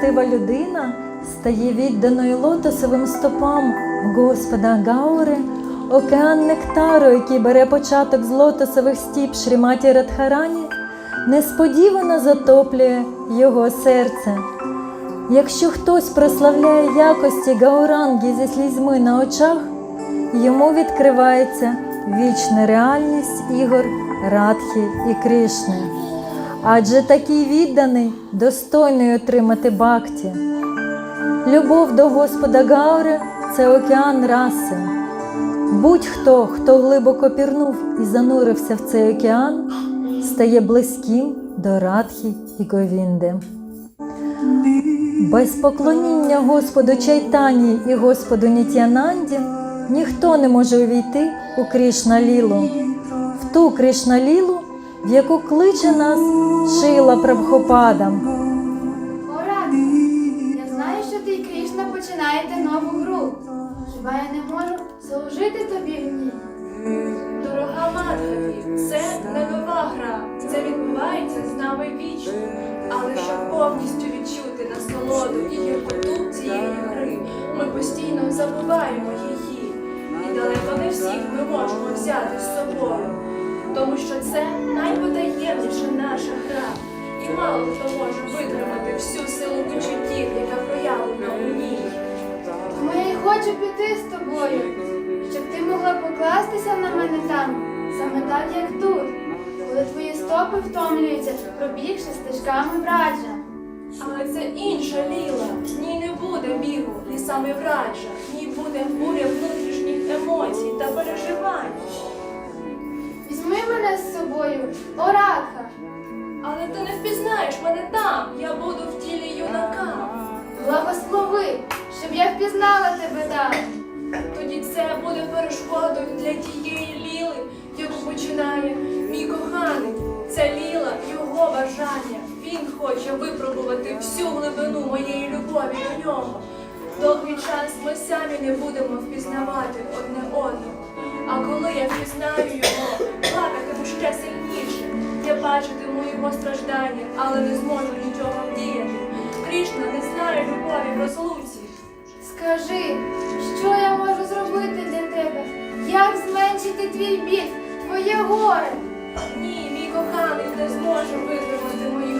благочестива людина стає відданою лотосовим стопам Господа Гаури, океан нектару, який бере початок з лотосових стіп Шріматі Радхарані, несподівано затоплює його серце. Якщо хтось прославляє якості Гауранги зі слізьми на очах, йому відкривається вічна реальність ігор Радхи і Кришни. Адже такий відданий достойний отримати бхакті. Любов до Господа Гаури це океан раси. Будь-хто, хто глибоко пірнув і занурився в цей океан, стає близьким до Радхи і Говінди. Без поклоніння Господу Чайтані і Господу Нітянанді ніхто не може увійти у Кришна Лілу, в ту Кришна Лілу, в яку кличе нас Шила Прабхопада. Орад, я знаю, що ти Крішна починаєте нову гру. Хіба я не можу служити тобі в ній? Дорога Мадхаві, це не нова гра. Це відбувається з нами вічно. Але щоб повністю відчути насолоду і гіркоту цієї гри, ми постійно забуваємо її. І далеко не всіх ми можемо взяти з собою. Тому що це найпотаємніша наша гра. І мало хто може витримати всю силу почуттів, яка проявлена у ній. Тому я й хочу піти з тобою, щоб ти могла покластися на мене там, саме так, як тут, коли твої стопи втомлюються, пробігши стежками браджа. Але це інша ліла. В ній не буде бігу лісами враджа, в ній буде буря внутрішніх емоцій та переживань. Візьми мене з собою, Орадха. Але ти не впізнаєш мене там. Я буду в тілі юнака. Благослови, щоб я впізнала тебе там. Тоді це буде перешкодою для тієї ліли, яку починає мій коханий. Це ліла його бажання. Він хоче випробувати всю глибину моєї любові до нього. Довгий час ми самі не будемо впізнавати одне одного. А коли я впізнаю його, плакатиму ще сильніше. Я бачитиму його страждання, але не зможу нічого вдіяти. Крішна не знає любові в розлуці. Скажи, що я можу зробити для тебе? Як зменшити твій біль, твоє горе? Ні, мій коханий не зможе витримати моїх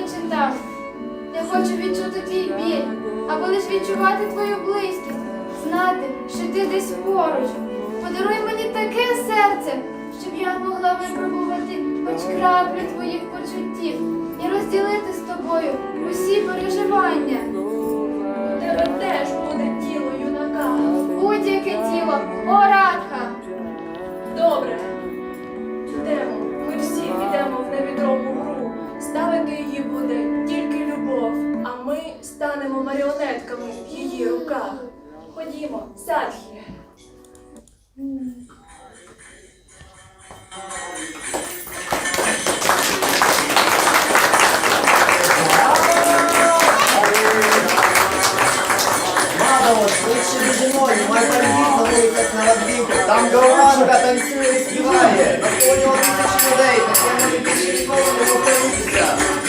боляче там. Я хочу відчути твій біль, або лиш відчувати твою близькість, знати, що ти десь поруч. Подаруй мені таке серце, щоб я могла випробувати хоч краплю твоїх почуттів і розділити з тобою усі переживання. У тебе теж буде тіло юнака. Будь-яке тіло, о станемо маріонетками в її руках. Ходімо, садхі. Швидше біжи мною, май поїхали, як на. Там Гауранга танцює і співає. Навколо тисяч людей, таке може більше ніколи не повторитися.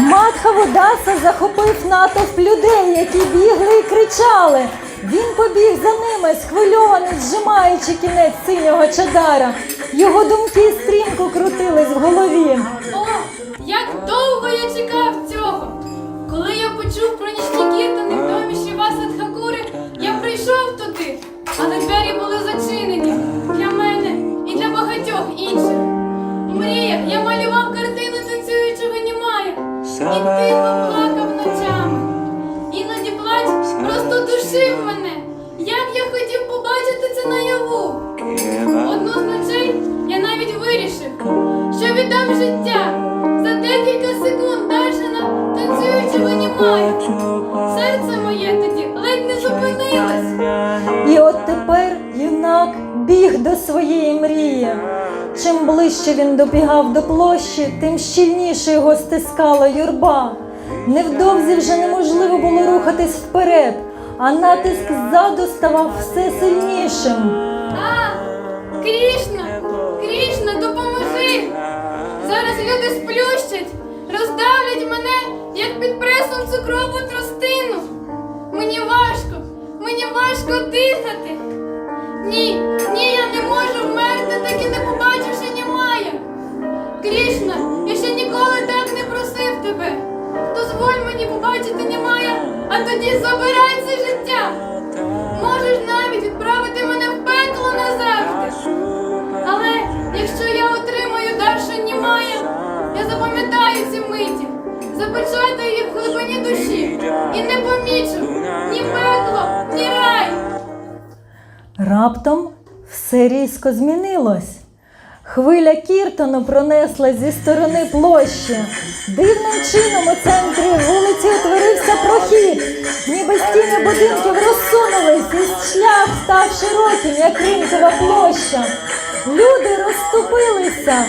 Мадхаву Даса захопив натовп людей, які бігли і кричали. Він побіг за ними, схвильований, зжимаючи кінець синього чадара. Його думки стрімко крутились в голові. О, як довго я чекав цього! Коли я почув про нічні кіртани в домі Шіваса Тхакури, я прийшов туди, але двері були зачинені для мене і для багатьох інших. В мріях я малював і тихо плакав ночами. Іноді плач просто душив мене. Як я хотів побачити це наяву. Одну з ночей я навіть вирішив. що віддам життя за декілька секунд Даршина танцюючи винімає. Серце моє тоді ледь не зупинилось. І от тепер юнак біг до своєї мрії. Чим ближче він добігав до площі, тим щільніше його стискала юрба. Невдовзі вже неможливо було рухатись вперед, а натиск ззаду ставав все сильнішим. А, Крішна, Крішна, допоможи! Зараз люди сплющать, роздавлять мене, як під пресом цукрову тростину. Мені важко, мені важко дихати. Ні, ні, я не можу вмерти, так і не побачивши німая. Крішна, я ще ніколи так не просив тебе. Дозволь мені побачити німая, а тоді забирай це життя. Можеш навіть відправити мене в пекло назавжди. Але якщо я отримаю Даршу Німая, я запам'ятаю ці миті, запечатаю їх в глибині душі і не помічу ні пекло, ні рай. Раптом все різко змінилось. Хвиля Кіртону пронесла зі сторони площі. Дивним чином у центрі вулиці утворився прохід, ніби стіни будинків розсунулись, і шлях став широким, як ринкова площа. Люди розступилися.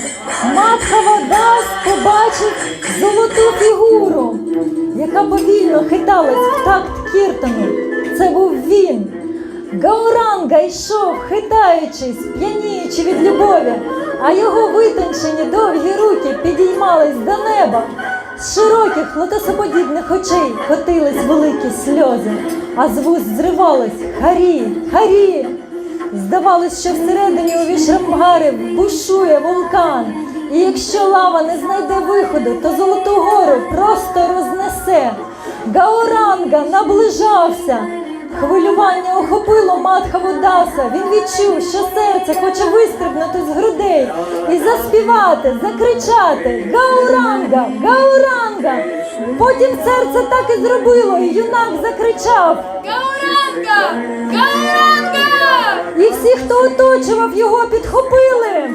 Матка Вадас побачив золоту фігуру, яка повільно хиталась в такт Кіртону. Це був він. Гауранга йшов, хитаючись, п'яніючи від любові, а його витончені довгі руки підіймались до неба. З широких лотосоподібних очей котились великі сльози, а з вуст зривалось Харі, Харі. Здавалось, що всередині у Вішрамгари бушує вулкан, і якщо лава не знайде виходу, то Золоту гору просто рознесе. Гауранга наближався. Хвилювання охопило Матхаву Даса. Він відчув, що серце хоче вистрибнути з грудей і заспівати, закричати Гауранга! Гауранга! Потім серце так і зробило, і юнак закричав. Гауранга! Гауранга! І всі, хто оточував його, підхопили.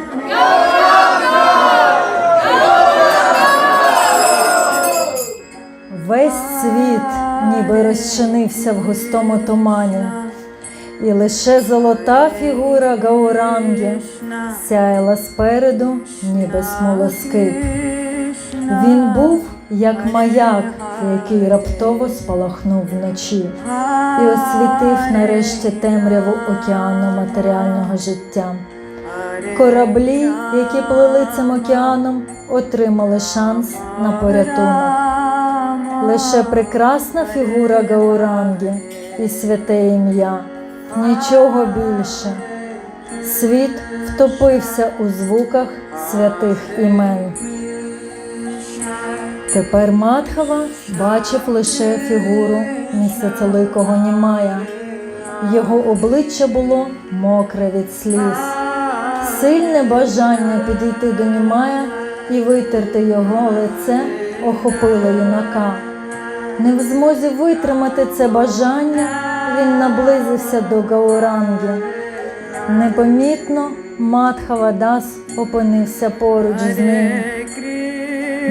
Весь світ ніби розчинився в густому тумані, і лише золота фігура Гауранги сяяла спереду, ніби смолоскип. Він був як маяк, який раптово спалахнув вночі і освітив нарешті темряву океану матеріального життя. Кораблі, які плили цим океаном, отримали шанс на порятунок. Лише прекрасна фігура Гауранги і святе ім'я, нічого більше. Світ втопився у звуках святих імен. Тепер Матхава бачив лише фігуру місяцеликого Німая. Його обличчя було мокре від сліз. Сильне бажання підійти до Німая і витерти його лице охопило юнака. Не в змозі витримати це бажання, він наблизився до Гауранги. Непомітно Матхава Дас опинився поруч з ним.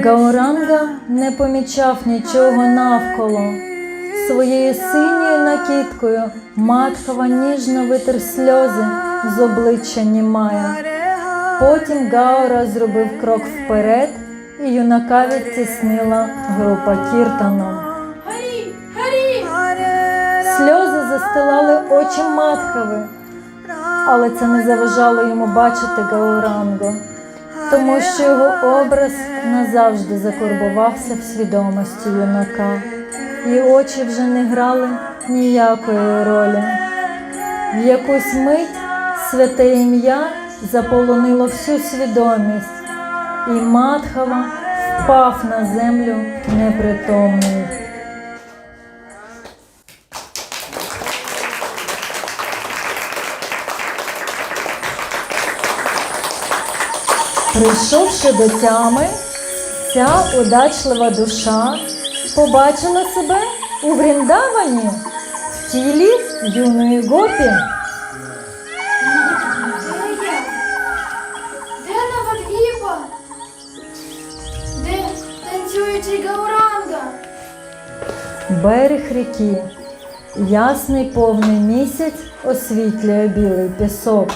Гауранга не помічав нічого навколо. Своєю синьою накидкою Матхава ніжно витер сльози з обличчя Німая. Потім Гаура зробив крок вперед, і юнака відтіснила група! Харі! Сльози застилали очі Матхави, але це не заважало йому бачити Гаурангу, тому що його образ назавжди закурбувався в свідомості юнака, і очі вже не грали ніякої ролі. В якусь мить святе ім'я заполонило всю свідомість, і Матхава впав на землю непритомний. Прийшовши до тями, ця удачлива душа побачила себе у Вріндавані в тілі юної гопі. Берег ріки. Ясний повний місяць освітлює білий пісок.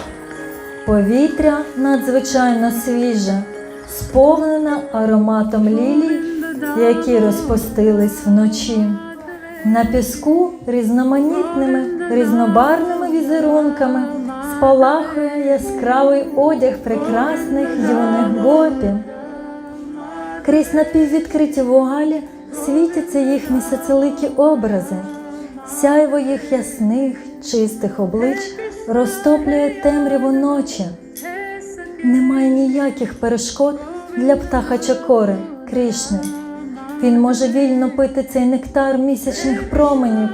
Повітря надзвичайно свіже, сповнене ароматом лілій, які розпустились вночі. На піску різноманітними різнобарвними візерунками спалахує яскравий одяг прекрасних юних гопі. Крізь напіввідкриті вуалі світяться їх місяцеликі образи. Сяйво їх ясних, чистих облич розтоплює темряву ночі. Немає ніяких перешкод для птаха Чакори, Крішни. Він може вільно пити цей нектар місячних променів,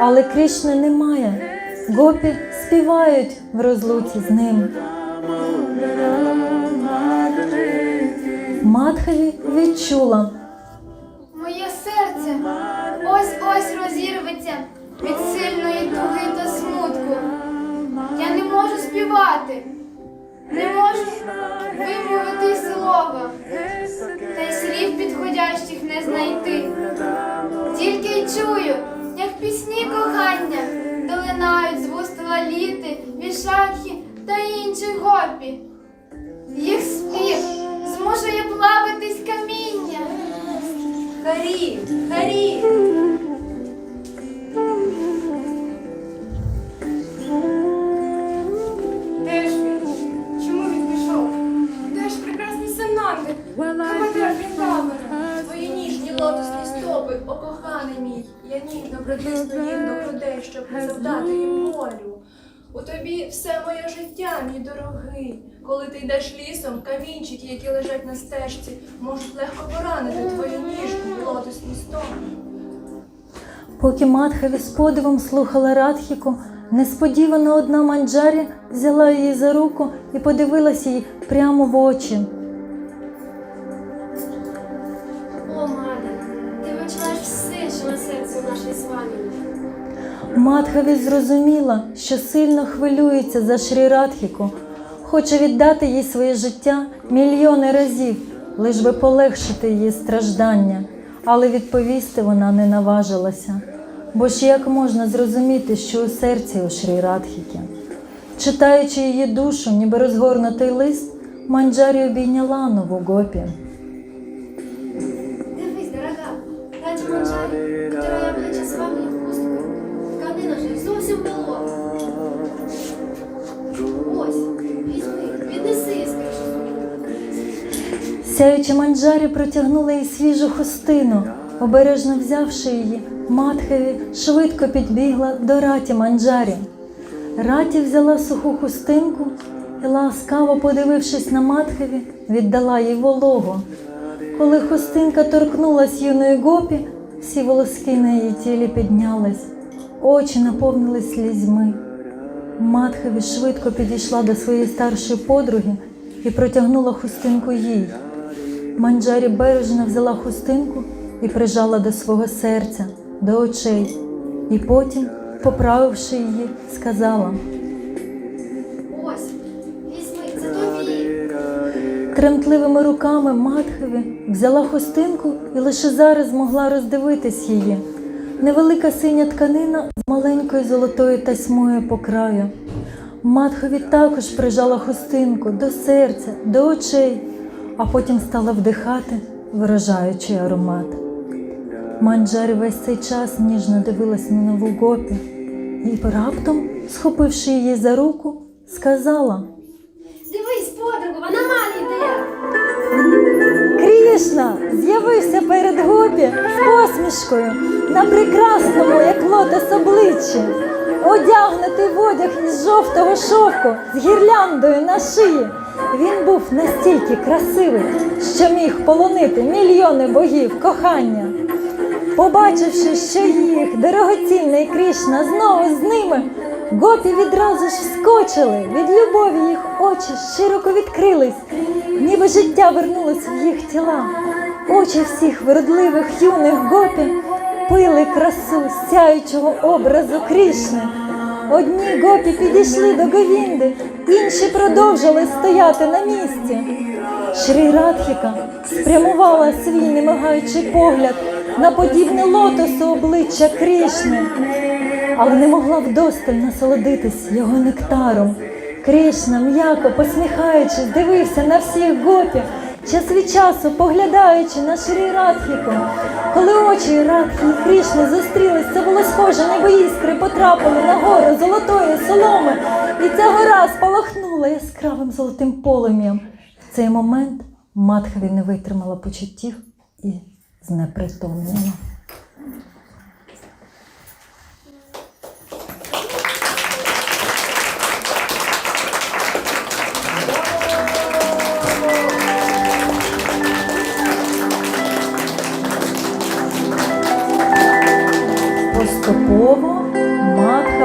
але Крішни немає. Гопі співають в розлуці з ним. Мадхаві відчула, серце ось-ось розірветься від сильної туги та смутку. Я не можу співати, не можу вимовити слова, та й слів підходящих не знайти. Тільки й чую, як пісні кохання долинають з вуст лаліти, вішахи та інших гопі. Їх спів змушує плавитись. Харі, Харі! Де ж він? Чому він пішов? Де ж прекрасний? Командир Бріндавера! Твої ніжні лотосні стопи, о коханий мій! Я ніжно їх до грудей, щоб не завдати їм болю. У тобі все моє життя, мій дорогий. Коли ти йдеш лісом, камінчики, які лежать на стежці, можуть легко поранити твої ніжні лотосні стопи. поки Мадхаві з подивом слухала Радхіку, несподівано одна манджарі взяла її за руку і подивилась їй прямо в очі. О, Мада, ти відчуваєш все, що на серці нашої з вами. Мадхаві зрозуміла, що сильно хвилюється за Шрі Радхіку, хоче віддати їй своє життя мільйони разів, лиш би полегшити її страждання, але відповісти вона не наважилася. Бо ж як можна зрозуміти, що у серці у Шрі Радхіки? Читаючи її душу, ніби розгорнутий лист, Манджарі обійняла нову гопі. Сяючи манджарі протягнула їй свіжу хустину. Обережно взявши її, Матхеві швидко підбігла до раті манджарі. Раті взяла суху хустинку і, ласкаво подивившись на Матхеві, віддала їй вологу. Коли хустинка торкнулась юної гопі, всі волоски на її тілі піднялись, очі наповнились слізьми. Матхеві швидко підійшла до своєї старшої подруги і протягнула хустинку їй. Манджарі бережно взяла хустинку і прижала до свого серця, до очей, і потім, поправивши її, сказала: Ось, візьми, це тобі. тремтливими руками Матхеві взяла хустинку і лише зараз змогла роздивитись її. Невелика синя тканина з маленькою золотою тасьмою по краю. Матхові також прижала хустинку до серця, до очей, а потім стала вдихати вражаючий аромат. Манджарі весь цей час ніжно дивилась на нову гопі і раптом, схопивши її за руку, сказала. Дивись, подругу, вона малі йде. Крішна з'явився перед Гопі з посмішкою на прекрасному, як лотос обличчі, одягнутий в одяг із жовтого шовку з гірляндою на шиї. Він був настільки красивий, що міг полонити мільйони богів кохання. Побачивши, що їх дорогоцінний Крішна знову з ними, гопі відразу ж вскочили. Від любові їх очі широко відкрились, ніби життя вернулось в їх тіла. Очі всіх вродливих юних гопі пили красу сяючого образу Крішни. Одні гопі підійшли до Говінди, інші продовжили стояти на місці. Шрі Радхіка спрямувала свій немигаючий погляд на подібне лотосу обличчя Крішни, але не могла вдосталь насолодитись його нектаром. Кришна, м'яко посміхаючись, дивився на всіх гопів, час від часу поглядаючи на Шрі Радхіку. Коли очі Радхі і Кришни зустрілись, це було схоже, ніби іскри потрапили на гору золотої соломи, і ця гора спалахнула яскравим золотим полум'ям. В цей момент Матхаві не витримала почуттів і знепритомніла.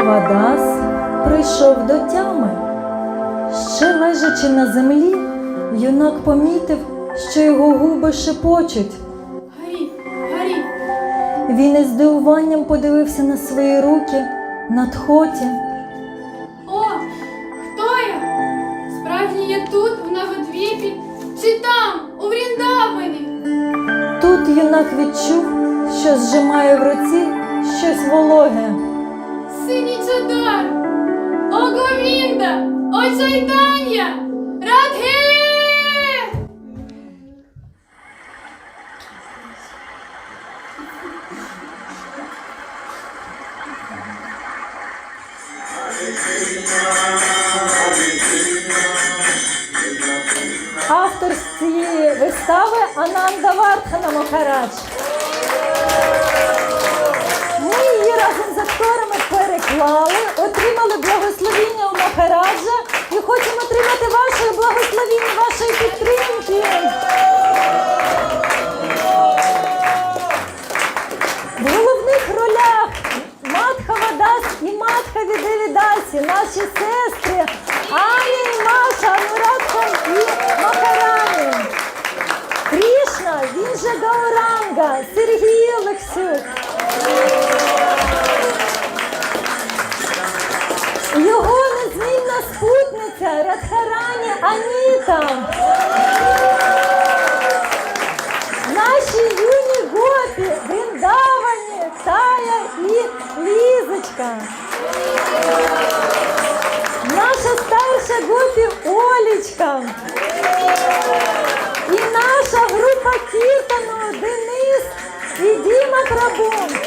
Мадхавадас прийшов до тями. Ще лежачи на землі, юнак помітив, що його губи шепочуть. Гарі, Гарі, Він із здивуванням подивився на свої руки на тхоті. о, хто я? Справді я тут, в Навадвіпі, чи там, у Вріндавані? Тут юнак відчув, що зжимає в руці щось вологе. Синій чадар, о Говінда, Радге! Автор цієї вистави Ананда Вардхана Махарадж. Переклали, отримали благословіння у Махараджа і хочемо отримати ваше благословіння, вашої підтримки. В головних ролях Матхава Дас і Матхаві Девідасі, наші сестри Аня і Маша, Анурадха і Махарані. Крішна, він же Гауранга, Сергій Олексюк. спутниця Радхарані Аніта. Наші юні гопі, Вриндавані, Тая і Лізочка. Наша старша гопі Олічка. І наша група Кіртану Денис і Діма Крабун.